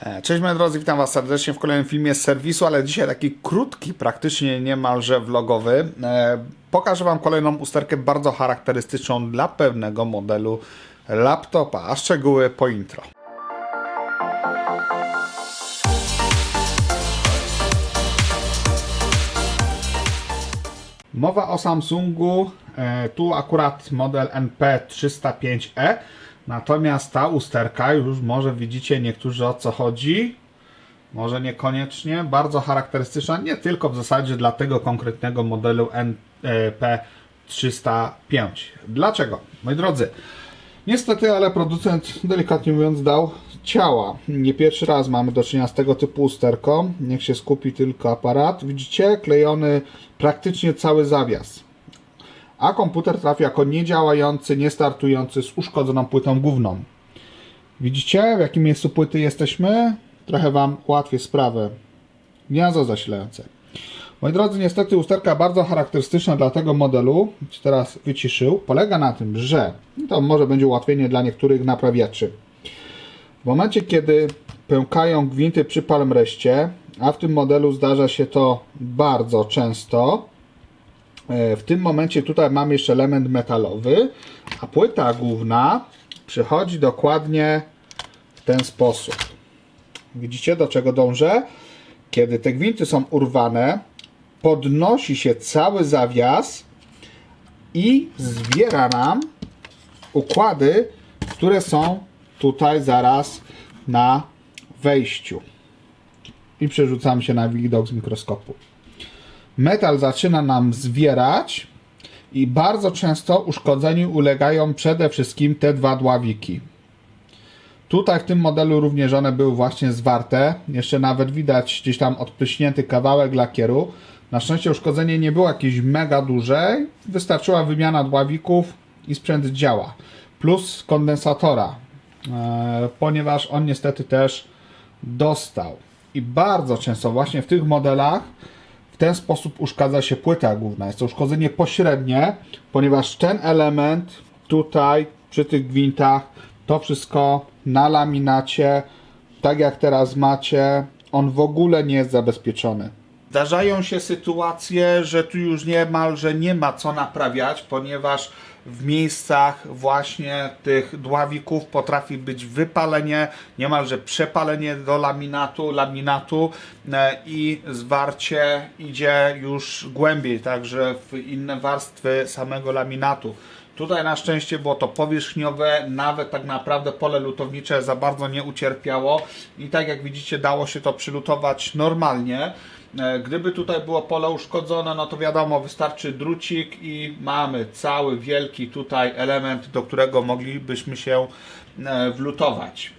E, Cześć moi drodzy, witam Was serdecznie w kolejnym filmie z serwisu, ale dzisiaj taki krótki, praktycznie niemalże vlogowy. E, Pokażę Wam kolejną usterkę bardzo charakterystyczną dla pewnego modelu laptopa, a szczegóły po intro. Mowa o Samsungu, e, tu akurat model NP305e, natomiast ta usterka, już może widzicie niektórzy o co chodzi, może niekoniecznie, bardzo charakterystyczna, nie tylko w zasadzie dla tego konkretnego modelu NP305. Dlaczego? Moi drodzy, Niestety, ale producent, delikatnie mówiąc, dał ciała. Nie pierwszy raz mamy do czynienia z tego typu usterką. Niech się skupi tylko aparat. Widzicie, klejony praktycznie cały zawias. A komputer trafi jako niedziałający, niestartujący z uszkodzoną płytą główną. Widzicie, w jakim miejscu płyty jesteśmy? Trochę Wam ułatwię sprawę. Gniazdo zasilające. Moi drodzy, niestety usterka bardzo charakterystyczna dla tego modelu, teraz wyciszył, polega na tym, że to może będzie ułatwienie dla niektórych naprawiaczy. W momencie, kiedy pękają gwinty przy palmreście, a w tym modelu zdarza się to bardzo często, w tym momencie tutaj mamy jeszcze element metalowy, a płyta główna przychodzi dokładnie w ten sposób. Widzicie do czego dążę? Kiedy te gwinty są urwane, podnosi się cały zawias i zbiera nam układy, które są tutaj zaraz na wejściu. I przerzucamy się na widok z mikroskopu. Metal zaczyna nam zwierać i bardzo często uszkodzeniu ulegają przede wszystkim te dwa dławiki. Tutaj w tym modelu również one były właśnie zwarte. Jeszcze nawet widać gdzieś tam odpryśnięty kawałek lakieru. Na szczęście uszkodzenie nie było jakieś mega duże. Wystarczyła wymiana dławików i sprzęt działa. Plus kondensatora, e, ponieważ on niestety też dostał. I bardzo często właśnie w tych modelach w ten sposób uszkadza się płyta główna. Jest to uszkodzenie pośrednie, ponieważ ten element tutaj przy tych gwintach to wszystko na laminacie, tak jak teraz macie, on w ogóle nie jest zabezpieczony. Zdarzają się sytuacje, że tu już niemalże nie ma co naprawiać, ponieważ w miejscach właśnie tych dławików potrafi być wypalenie, niemalże przepalenie do laminatu, laminatu e, i zwarcie idzie już głębiej, także w inne warstwy samego laminatu. Tutaj na szczęście było to powierzchniowe, nawet tak naprawdę pole lutownicze za bardzo nie ucierpiało i tak jak widzicie dało się to przylutować normalnie. E, Gdyby tutaj było pole uszkodzone, no to wiadomo, wystarczy drucik i mamy cały wielki tutaj element, do którego moglibyśmy się e, wlutować.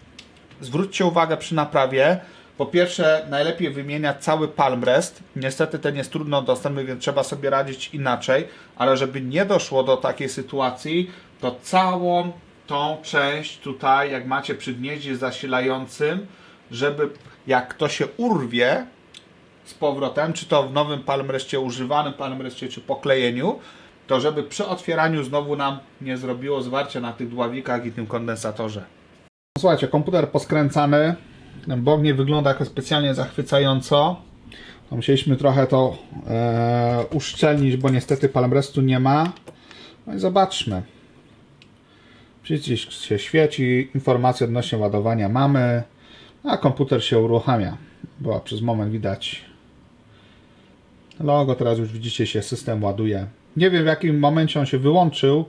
Zwróćcie uwagę przy naprawie. Po pierwsze, najlepiej wymieniać cały palmrest. Niestety ten jest trudno dostępny, więc trzeba sobie radzić inaczej, ale żeby nie doszło do takiej sytuacji, to całą tą część tutaj, jak macie przy gnieździe zasilającym, żeby jak to się urwie z powrotem, czy to w nowym palmrestie, używanym palmrestie, czy poklejeniu, to żeby przy otwieraniu znowu nam nie zrobiło zwarcia na tych dławikach i tym kondensatorze. Słuchajcie, komputer poskręcany, bok nie wygląda jakoś specjalnie zachwycająco. To musieliśmy trochę to e, uszczelnić, bo niestety palmrestu nie ma. No i zobaczmy. Przycisk się świeci, informacje odnośnie ładowania mamy, a komputer się uruchamia. Była przez moment widać logo, teraz już widzicie się system ładuje. Nie wiem w jakim momencie on się wyłączył,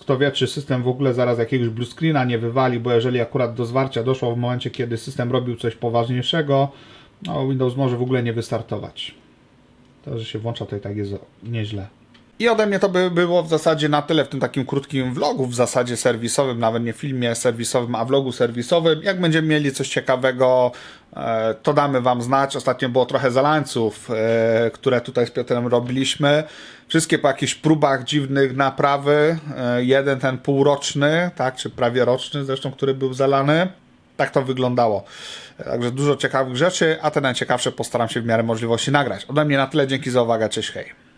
kto wie, czy system w ogóle zaraz jakiegoś blue screena nie wywali, bo jeżeli akurat do zwarcia doszło w momencie, kiedy system robił coś poważniejszego, no Windows może w ogóle nie wystartować. To, że się włącza, to i tak jest nieźle. I ode mnie to by było w zasadzie na tyle w tym takim krótkim vlogu, w zasadzie serwisowym, nawet nie filmie serwisowym, a vlogu serwisowym. Jak będziemy mieli coś ciekawego, e, to damy Wam znać. Ostatnio było trochę zalańców, e, które tutaj z Piotrem robiliśmy. Wszystkie po jakichś próbach dziwnych naprawy. E, Jeden ten półroczny, tak, czy prawie roczny zresztą, który był zalany. Tak to wyglądało. Także dużo ciekawych rzeczy, a te najciekawsze postaram się w miarę możliwości nagrać. Ode mnie na tyle, dzięki za uwagę, cześć, hej.